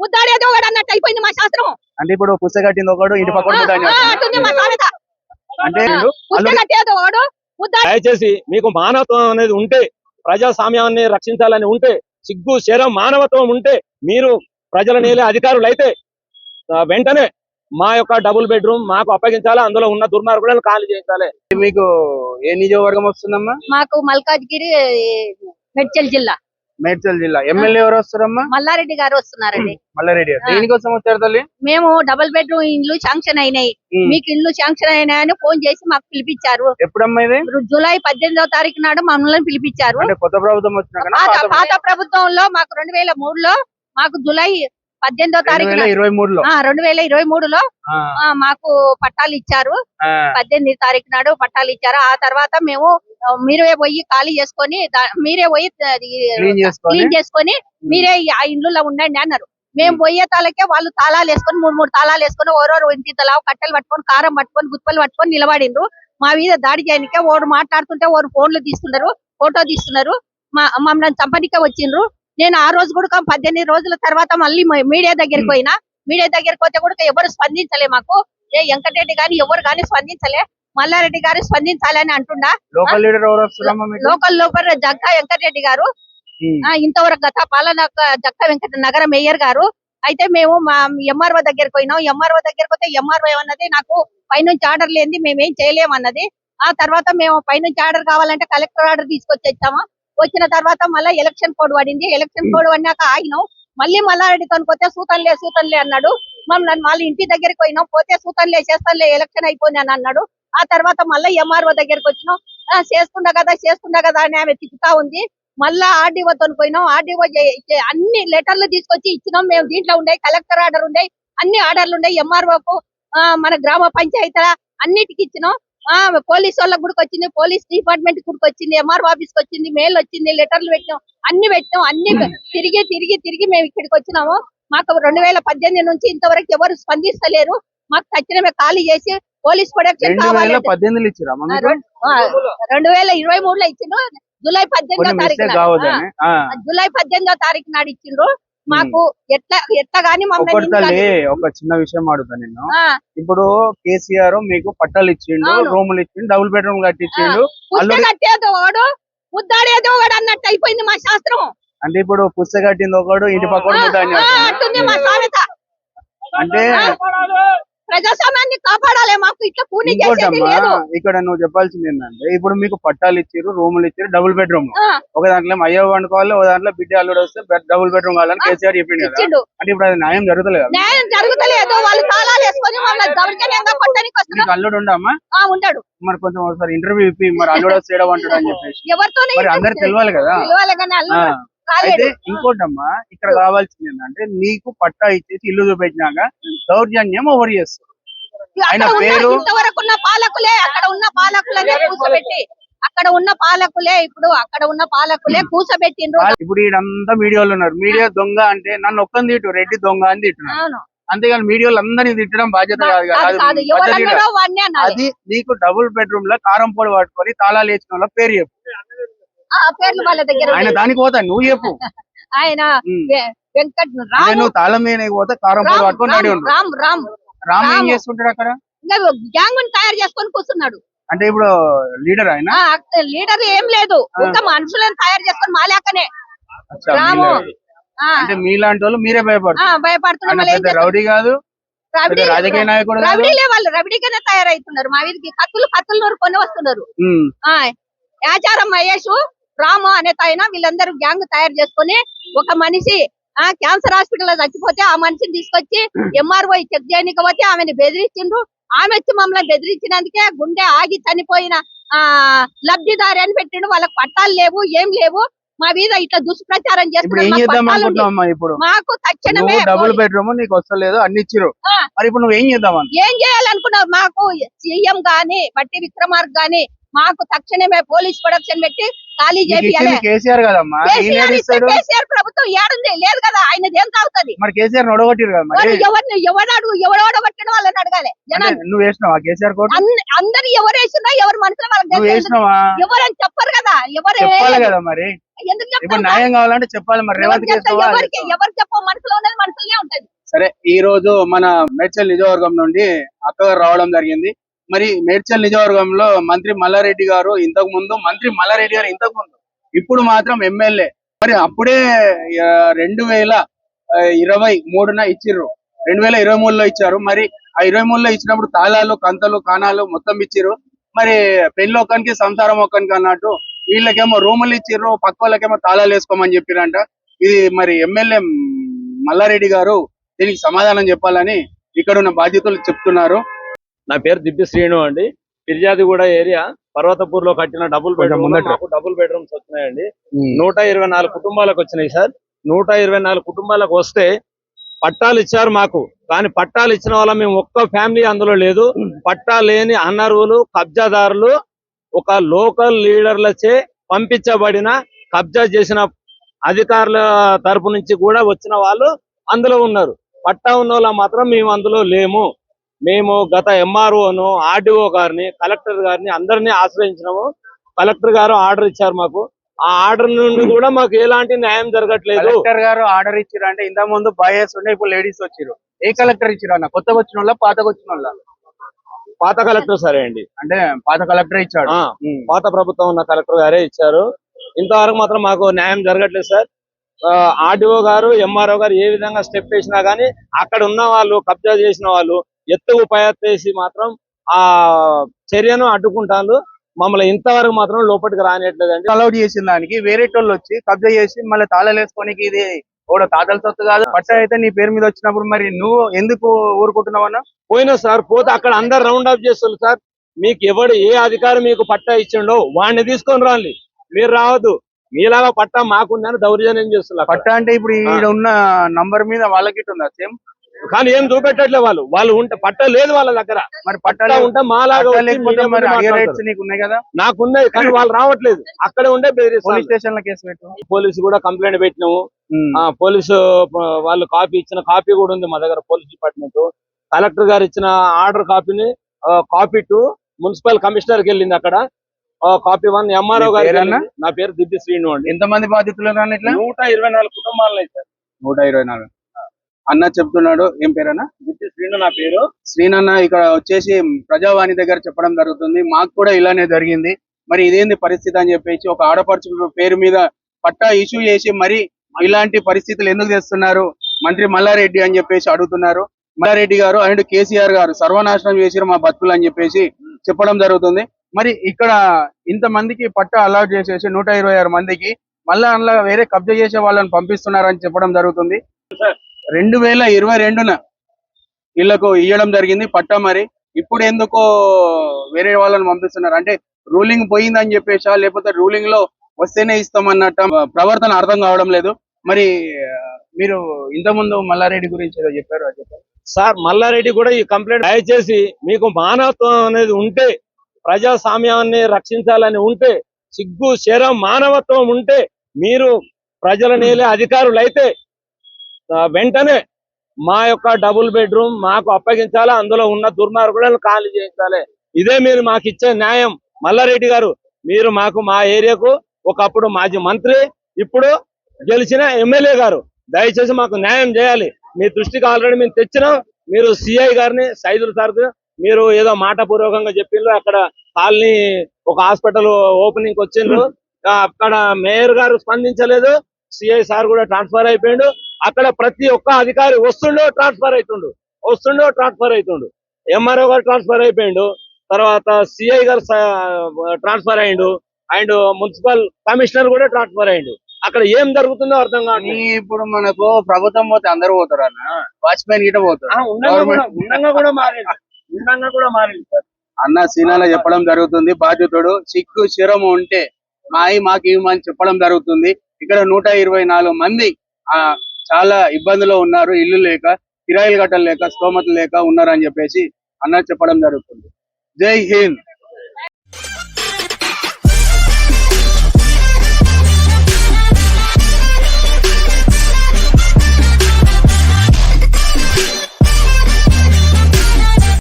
ముద్దాడేది అన్నట్టు అయిపోయింది మా శాస్త్రం. అంటే ఇప్పుడు పుస్తక కట్టింది ఒకడు ఇంటి పక్కన మా సామెత. అంటే దయచేసి మీకు మానవత్వం అనేది ఉంటే ప్రజాస్వామ్యాన్ని రక్షించాలని ఉంటే సిగ్గు శరం మానవత్వం ఉంటే మీరు ప్రజల నేలే అధికారులు అయితే వెంటనే మా యొక్క డబుల్ బెడ్రూమ్ మాకు అప్పగించాలి. అందులో ఉన్న దుర్మార్గులను ఖాళీ చేయించాలి. మీకు ఏ నియోజకవర్గం వస్తుందమ్మా? మాకు మల్కాజ్గిరి మెడ్చల్ జిల్లా. మేడ్చల్ జిల్లా. ఎమ్మెల్యే ఎవరు వస్తారమ్మా మల్లారెడ్డి గారు వస్తున్నారండి. మల్లారెడ్డి గారు. దేనికోసం వచ్చారు తల్లి? మేము డబుల్ బెడ్రూమ్ ఇండ్లు శాంక్షన్ అయినాయి. మీకు ఇల్లు శాంక్షన్ అయినాయని ఫోన్ చేసి మాకు పిలిపించారు. ఎప్పుడమ్మా ఇది? జూలై పద్దెనిమిదవ తారీఖు నాడు మమ్మల్ని పిలిపించారు. కొత్త ప్రభుత్వం వచ్చినాక పాత ప్రభుత్వంలో మాకు రెండు వేల మూడులో మాకు జూలై పద్దెనిమిదో తారీఖు ఇరవై మూడులో. రెండు వేల ఇరవై మూడులో మాకు పట్టాలు ఇచ్చారు. పద్దెనిమిది తారీఖు నాడు పట్టాలు ఇచ్చారు. ఆ తర్వాత మేము మీరే పోయి ఖాళీ చేసుకొని మీరే పోయి క్లీన్ చేసుకొని? మీరే ఆ ఇండ్లలో ఉండండి అన్నారు. మేము పోయే తాలకే వాళ్ళు తాళాలు వేసుకొని మూడు మూడు తాళాలు వేసుకొని ఓరోరు ఇంటి తలా కట్టెలు పట్టుకొని కారం పట్టుకొని గుప్పలు పట్టుకొని నిలబడిండ్రు. మా మీద దాడి చేయనికే ఓడు మాట్లాడుతుంటే ఓరు ఫోన్లు తీస్తున్నారు ఫోటో తీస్తున్నారు. మా మమ్మల్ని చంపనికే వచ్చిండ్రు. నేను ఆ రోజు కూడా పద్దెనిమిది రోజుల తర్వాత మళ్ళీ మీడియా దగ్గరికి పోయినా. మీడియా దగ్గరికి పోతే కూడా ఎవరు స్పందించలే మాకు. ఏ వెంకటరెడ్డి గాని ఎవరు గాని స్పందించలే. మల్లారెడ్డి గారు స్పందించాలని అంటుండా లోకల్ లీడర్ లోకల్ లోపల జగ్గా వెంకటరెడ్డి గారు. ఆ, ఇంతవరకు గత పాలన జక్క వెంకట నగర మేయర్ గారు. అయితే మేము మా ఎంఆర్ఓ దగ్గరికి పోయినాం. ఎంఆర్ఓ దగ్గరికి పోతే ఎంఆర్ఓ ఏమన్నది నాకు పైనుంచి ఆర్డర్ లేని మేమేం చేయలేమన్నది. ఆ తర్వాత మేము పైనుంచి ఆర్డర్ కావాలంటే కలెక్టర్ ఆర్డర్ తీసుకొచ్చి వచ్చాము వచ్చిన తర్వాత మళ్ళీ ఎలక్షన్ కోడ్ పడింది. ఎలక్షన్ కోడ్ పడినాక ఆగినాం. మళ్ళీ మల్లారెడ్డితో పోతే సూతన్లే సూతన్లే అన్నాడు. మమ్మల్ని మళ్ళీ ఇంటి దగ్గరికి పోయినాం. పోతే సూతన్లే చేస్తానులే ఎలక్షన్ అయిపోయింది అని అన్నాడు. ఆ తర్వాత మళ్ళీ ఎంఆర్ఓ దగ్గరికి వచ్చినాం. ఆ, చేస్తుండ కదా చేస్తుండ కదా అని ఆమె తిప్పుతా ఉంది. మళ్ళా ఆర్డీఓతో పోయినాం. ఆర్డీఓ అన్ని లెటర్లు తీసుకొచ్చి ఇచ్చినాం. మేము దీంట్లో ఉండే కలెక్టర్ ఆర్డర్ ఉండే అన్ని ఆర్డర్లు ఉండే ఎంఆర్ఓకు మన గ్రామ పంచాయతీ అన్నిటికి ఇచ్చినాం. ఆ పోలీస్ వాళ్ళకి కూడా వచ్చింది పోలీస్ డిపార్ట్మెంట్ కూడా వచ్చింది ఎంఆర్ఓ ఆఫీస్కి వచ్చింది మెయిల్ వచ్చింది లెటర్లు పెట్టినాం అన్ని పెట్టినాం అన్ని తిరిగి తిరిగి తిరిగి మేము ఇక్కడికి వచ్చినాము. మాకు రెండు వేల పద్దెనిమిది నుంచి ఇంతవరకు ఎవరు స్పందిస్తలేరు. మాకు తక్షణమే ఖాళీ చేసి పోలీస్ ప్రొడక్షన్ రెండు కావాలి వేల పద్దెనిమిదిలో ఇచ్చిరమ్మా ఆ, మీకు రెండు- వేల ఇరవై మూడులో ఇచ్చిండ్రు జూలై పద్దెనిమిదో తారీఖు. జూలై పద్దెనిమిదో తారీఖు నాడు ఇచ్చిండ్రు మాకు ఎట్లా ఎట్లా గానీ మమ్మల్ని ఒక చిన్న విషయం అడుగుతా నిన్ను. ఆ, ఇప్పుడు కేసీఆర్ మీకు పట్టాలు ఇచ్చిండు. రూములు ఇచ్చిండు డబుల్ బెడ్రూమ్ కట్టించిండు. కట్టేది వాడు ముద్దాడేది వాడు అన్నట్టు అయిపోయింది మా శాస్త్రం. అంటే ఇప్పుడు పుస్తక కట్టింది ఒకడు ఇంటి పక్కన సామెత. అంటే ప్రజాస్వామ్యాన్ని కాపాడాలి. మాకు ఇట్లా కూని చేసేది ఇంకోటమ్మా లేదు. ఇక్కడ నువ్వు చెప్పాల్సింది ఏంటంటే ఇప్పుడు మీకు పట్టాలు ఇచ్చారు రూములు ఇచ్చారు డబుల్ బెడ్రూమ్ ఒక దాంట్లో అయ్యో వండుకోవాలి ఒక దాంట్లో బిడ్డ అల్లుడు వస్తే డబుల్ బెడ్రూమ్ కావాలని కేసీఆర్ చెప్పిండు కదా. అంటే ఇప్పుడు అది న్యాయం జరుగుతలేదు న్యాయం జరుగుతలేదు. వాళ్ళు తాళాలు వేసుకొని అల్లుడు ఉండమ్మా ఆ, ఉండడు. మరి కొంచెం ఒకసారి ఇంటర్వ్యూ ఇప్పి మరి అల్లుడు వస్తే ఏడవంటాడు అని చెప్పేసి. మరి అందరు తెలియాలి కదా. అయితే ఇంకోటమ్మా ఇక్కడ కావాల్సింది ఏంటంటే నీకు పట్టా ఇచ్చేసి ఇల్లు చూపించినాక దౌర్జన్యం ఓవర్ చేస్తారు ఆయన పేరు- ఇంతవరకు ఉన్న పాలకులే అక్కడ ఉన్న పాలకులనే కూర్చోబెట్టి అక్కడ ఉన్న పాలకులే ఇప్పుడు అక్కడ ఉన్న పాలకులే కూర్చోబెట్టిండ్రు. ఇప్పుడు ఈడంతా మీడియాలో ఉన్నారు. మీడియా దొంగ అంటే నన్ను ఒక్కని తిట్టు రెడ్డి దొంగ అని అవును. అంతేగాని మీడియాలో అందరినీ తిట్టడం బాధ్యత కాదు అది నీకు డబుల్ బెడ్రూమ్లో కారం పొడి పట్టుకొని తాళాలు వేసిన వాళ్ళ పేరు చెప్పు. పేర్లు వాళ్ళ దగ్గర ఆయన. దానికి పోతా నువ్వు చెప్పు. ఆయన వెంకట్ నువ్వు తాళం మీద పోతే కారం పొడి పట్టుకొని రామ్ రామ్ రామ్. ఏం రాము. చేస్తుంటాడు అక్కడ? గ్యాంగ్ తయారు చేసుకొని కూర్చున్నాడు. అంటే ఇప్పుడు లీడర్ ఆయన? లీడర్ ఏం లేదు. ఇంకా మనుషులను తయారు చేసుకొని మాలేకనే రాము. అంటే మీలాంటి వాళ్ళు మీరే ఆ, భయపడతారు భయపడుతున్నాం ఆయన మళ్ళీ ఏం పెద్ద చేస్తాం? రౌడీ కాదు రాజకీయ నాయకుడు రవిడీలే వాళ్ళు. రవిడిగానే తయారవుతున్నారు. మా వీధికి కత్తులు కత్తులు నూరుకొని వస్తున్నారు. ఉమ్. ఆ యాచారం మహేష్ రాము అనే ఆయన వీళ్ళందరూ గ్యాంగ్ తయారు చేసుకొని ఒక మనిషి ఆ క్యాన్సర్ హాస్పిటల్లో చచ్చిపోతే ఆ మనిషిని తీసుకొచ్చి ఎంఆర్ఓ చెక్ చేయడానికి పోతే ఆమెను బెదిరించిండ్రు ఆమె వచ్చి మమ్మల్ని బెదిరించినందుకే గుండె ఆగి చనిపోయిన ఆ లబ్ధిదారి అని పెట్టిండు. వాళ్ళకి పట్టాలు లేవు ఏం లేవు. మా మీద ఇట్లా దుష్ప్రచారం చేస్తున్నారు. మాకు తక్షణమే డబుల్ బెడ్రూమ్ నీకు వస్తలేదు అన్ని ఇచ్చిరు. మరి ఇప్పుడు నువ్వు ఏం చేద్దాం ఏం చేయాలనుకున్నావు? మాకు సీఎం గాని బట్టి విక్రమార్క గాని మాకు తక్షణమే పోలీస్ ప్రొడక్షన్ పెట్టి ఖాళీ ఇచ్చింది కేసీఆర్ కదమ్మా? కేసీఆర్ ఇస్తే ఇస్తాడు కేసీఆర్ ప్రభుత్వం ఏడుంది. లేదు కదా ఆయన ఏం తాగుతుంది? మరి కేసీఆర్ కదా మరి? ఎవరిని ఎవరు అడుగు వాళ్ళని అడగాలి నువ్వు వేసినావా కేసీఆర్ అందరు ఎవరు వేసినా ఎవరు మనసులో వాళ్ళకి. వేసినావా? ఎవరని చెప్పరు కదా ఎవరు చెప్పాలి. కదా మరి. ఎందుకు ఇప్పుడు చెప్తారు? న్యాయం కావాలంటే చెప్పాలి మరి. రేవంత్ ఎవరు చెప్తారు? కేసువా ఎవరికి ఎవరు చెప్ప మనసులో ఉన్నది మనసులోనే ఉంటది. సరే ఈ రోజు మన మేడ్చల్ నియోజకవర్గం నుండి అక్కగారు రావడం జరిగింది. మరి మేడ్చల్ నియోజకవర్గంలో మంత్రి మల్లారెడ్డి గారు ఇంతకు ముందు మంత్రి మల్లారెడ్డి గారు ఇంతకు ముందు ఇప్పుడు మాత్రం ఎమ్మెల్యే. మరి అప్పుడే రెండు వేల ఇరవై మూడున ఇచ్చిర్రు. రెండు వేల ఇరవై మూడులో ఇచ్చారు. మరి ఆ ఇరవై మూడులో ఇచ్చినప్పుడు తాళాలు కంతలు కాణాలు మొత్తం ఇచ్చిర్రు. మరి పెళ్ళి ఒక్కనికి సంసారం ఒక్కనికి అన్నట్టు వీళ్ళకేమో రూములు ఇచ్చిర్రు పక్క వాళ్ళకేమో తాళాలు వేసుకోమని చెప్పిరంట ఇది మరి ఎమ్మెల్యే మల్లారెడ్డి గారు దీనికి సమాధానం చెప్పాలని ఇక్కడ ఉన్న బాధ్యతలు చెప్తున్నారు. నా పేరు దిబ్బి శ్రీను అండి. ఫిర్యాదిగూడ ఏరియా పర్వతపూర్లో కట్టిన డబుల్ బెడ్రూమ్ డబుల్ బెడ్రూమ్స్ వచ్చినాయండి నూట ఇరవై నాలుగు కుటుంబాలకు వచ్చినాయి సార్. నూట ఇరవై నాలుగు కుటుంబాలకు వస్తే పట్టాలు ఇచ్చారు మాకు. కానీ పట్టాలు ఇచ్చిన వాళ్ళ మేము ఒక్క ఫ్యామిలీ అందులో లేదు. పట్టా లేని అనర్హులు కబ్జాదారులు ఒక లోకల్ లీడర్లచే పంపించబడిన కబ్జా చేసిన అధికారుల తరపు నుంచి కూడా వచ్చిన వాళ్ళు అందులో ఉన్నారు. పట్టా ఉన్న వాళ్ళ మాత్రం మేము అందులో లేము. మేము గత ఎంఆర్ఓను ఆర్డీఓ గారిని కలెక్టర్ గారిని అందరినీ ఆశ్రయించినాము. కలెక్టర్ గారు ఆర్డర్ ఇచ్చారు మాకు. ఆ ఆర్డర్ నుండి కూడా మాకు ఎలాంటి న్యాయం జరగట్లేదు. కలెక్టర్ గారు ఆర్డర్ ఇచ్చిరు అంటే ఇంత ముందు బాయ్స్ ఉండే ఇప్పుడు లేడీస్ వచ్చిరు ఏ కలెక్టర్ ఇచ్చిరు అన్న? కొత్తగా వచ్చిన వాళ్ళ పాతగా వచ్చిన వాళ్ళ? పాత కలెక్టర్ సరే అండి. అంటే పాత కలెక్టర్ ఇచ్చాడు. పాత ప్రభుత్వం ఉన్న కలెక్టర్ గారే ఇచ్చారు. ఇంతవరకు మాత్రం మాకు న్యాయం జరగట్లేదు సార్. ఆర్డీఓ గారు ఎంఆర్ఓ గారు ఏ విధంగా స్టెప్ వేసినా గానీ అక్కడ ఉన్న వాళ్ళు కబ్జా చేసిన వాళ్ళు ఎత్తుకు పయత్తేసి మాత్రం ఆ చర్యను అడ్డుకుంటారు మమ్మల్ని ఇంతవరకు మాత్రం లోపలికి రానియట్లేదండి. అలౌడ్ చేసిన దానికి వేరే వాళ్ళు వచ్చి కబ్జా చేసి మళ్ళీ తాళాలు వేసుకోనికి ఇది కూడా తాతల సొత్తు కాదు. పట్ట అయితే నీ పేరు మీద వచ్చినప్పుడు మరి నువ్వు ఎందుకు ఊరుకుంటున్నావు అన్న? పోయినా సార్ పోతే అక్కడ అందరు రౌండ్ అప్ చేస్తారు సార్. మీకు ఎవడు ఏ అధికారి మీకు పట్టా ఇచ్చిండో వాడిని తీసుకొని రాండి. మీరు రావద్దు. మీలాగా పట్టా మాకుందని దౌర్జన్యం చేస్తున్నారు పట్ట అంటే ఇప్పుడు ఈడ ఉన్న నంబర్ మీద వాళ్ళకి ఉందా సేమ్? కానీ ఏం చూపెట్టట్లే వాళ్ళు. వాళ్ళు ఉంటే పట్ట లేదు వాళ్ళ దగ్గర. మరి పట్టా ఉంటే మాలాగా నాకున్నాయి కానీ వాళ్ళు రావట్లేదు. అక్కడే ఉండే పోలీస్ స్టేషన్లో కేసు పెట్టు. పోలీసు కూడా కంప్లైంట్ పెట్టినాము. పోలీసు వాళ్ళు కాపీ ఇచ్చిన కాపీ కూడా ఉంది మా దగ్గర పోలీస్ డిపార్ట్మెంట్. కలెక్టర్ గారు ఇచ్చిన ఆర్డర్ కాపీని కాపీ టు మున్సిపల్ కమిషనర్కి వెళ్ళింది అక్కడ. కాపీ వన్ ఎంఆర్ఓ గారు? నా పేరు దిబ్బి శ్రీను అండి. ఎంతమంది బాధితులు నూట ఇరవై నాలుగు కుటుంబాలు సార్. నూట ఇరవై నాలుగు. అన్న చెప్తున్నాడు. ఏం పేరన్నా? శ్రీను నా పేరు. శ్రీనన్న ఇక్కడ వచ్చేసి ప్రజావాణి దగ్గర చెప్పడం జరుగుతుంది. మాకు కూడా ఇలానే జరిగింది. మరి ఇదేంది పరిస్థితి అని చెప్పేసి ఒక ఆడపడుచు పేరు మీద పట్టా ఇష్యూ చేసి మరి ఇలాంటి పరిస్థితులు ఎందుకు తెస్తున్నారు? మంత్రి మల్లారెడ్డి అని చెప్పేసి అడుగుతున్నారు. మల్లారెడ్డి గారు అండ్ కేసీఆర్ గారు సర్వనాశనం చేసిరు మా బతుకులు అని చెప్పేసి చెప్పడం జరుగుతుంది. మరి ఇక్కడ ఇంత మందికి పట్టా అలాట్ చేసేసి నూట ఇరవై ఆరు మందికి మళ్ళా అందులో వేరే కబ్జా చేసే వాళ్ళని పంపిస్తున్నారని చెప్పడం జరుగుతుంది. రెండు వేల ఇరవై రెండున వీళ్ళకు ఇవ్వడం జరిగింది పట్టా మరి. ఇప్పుడు ఎందుకో వేరే వాళ్ళని పంపిస్తున్నారు. అంటే రూలింగ్ పోయిందని చెప్పేసా లేకపోతే రూలింగ్లో వస్తేనే ఇస్తామన్నట్ట ప్రవర్తన అర్థం కావడం లేదు. మరి మీరు ఇంతకుముందు మల్లారెడ్డి గురించి ఏదో చెప్పారు చెప్పారు సార్ మల్లారెడ్డి కూడా ఈ కంప్లైంట్ దయచేసి మీకు మానవత్వం అనేది ఉంటే ప్రజాస్వామ్యాన్ని రక్షించాలని ఉంటే సిగ్గు శరం మానవత్వం ఉంటే మీరు ప్రజల నేలే అధికారులు అయితే వెంటనే మా యొక్క డబుల్ బెడ్రూమ్ మాకు అప్పగించాలి. అందులో ఉన్న దుర్మార్గులను ఖాళీ చేయించాలి. ఇదే మీరు మాకు ఇచ్చే న్యాయం. మల్లారెడ్డి గారు మీరు మాకు మా ఏరియాకు ఒకప్పుడు మాజీ మంత్రి ఇప్పుడు గెలిచిన ఎమ్మెల్యే గారు. దయచేసి మాకు న్యాయం చేయాలి. మీ దృష్టికి ఆల్రెడీ మేము తెచ్చినాం. మీరు సిఐ గారిని సైదుల సార్ మీరు ఏదో మాట పూర్వకంగా చెప్పిండ్రు. అక్కడ కాలనీ ఒక హాస్పిటల్ ఓపెనింగ్ వచ్చిండ్రు. అక్కడ మేయర్ గారు స్పందించలేదు. సిఐ సార్ కూడా ట్రాన్స్ఫర్ అయిపోయిండు. అక్కడ ప్రతి ఒక్క అధికారి వస్తుండో ట్రాన్స్ఫర్ అవుతుండు వస్తుండో ట్రాన్స్ఫర్ అవుతుండు ఎంఆర్ఓ గారు ట్రాన్స్ఫర్ అయిపోయిండు. తర్వాత సిఐ గారు ట్రాన్స్ఫర్ అయ్యిండు అండ్ మున్సిపల్ కమిషనర్ కూడా ట్రాన్స్ఫర్ అయ్యిండు అక్కడ ఏం జరుగుతుందో అర్థం ఈ ఇప్పుడు మనకు ప్రభుత్వం పోతే అందరూ పోతారు అన్న? వాచ్మెన్ గిట పోతారు. ఉండంగా కూడా మారింది ఉండంగా కూడా మారింది సార్. అన్న సీనాలో చెప్పడం జరుగుతుంది. బాధితుడు సిగ్గు శిరము ఉంటే మాయి మాకు ఇవ్వమని చెప్పడం జరుగుతుంది. ఇక్కడ నూట ఇరవై నాలుగు మంది ఆ చాలా ఇబ్బందులు ఉన్నారు ఇల్లు లేక కిరాయిలు కట్టలు లేక స్తోమత లేక ఉన్నారని చెప్పేసి అన్న చెప్పడం జరుగుతుంది. జై హింద్!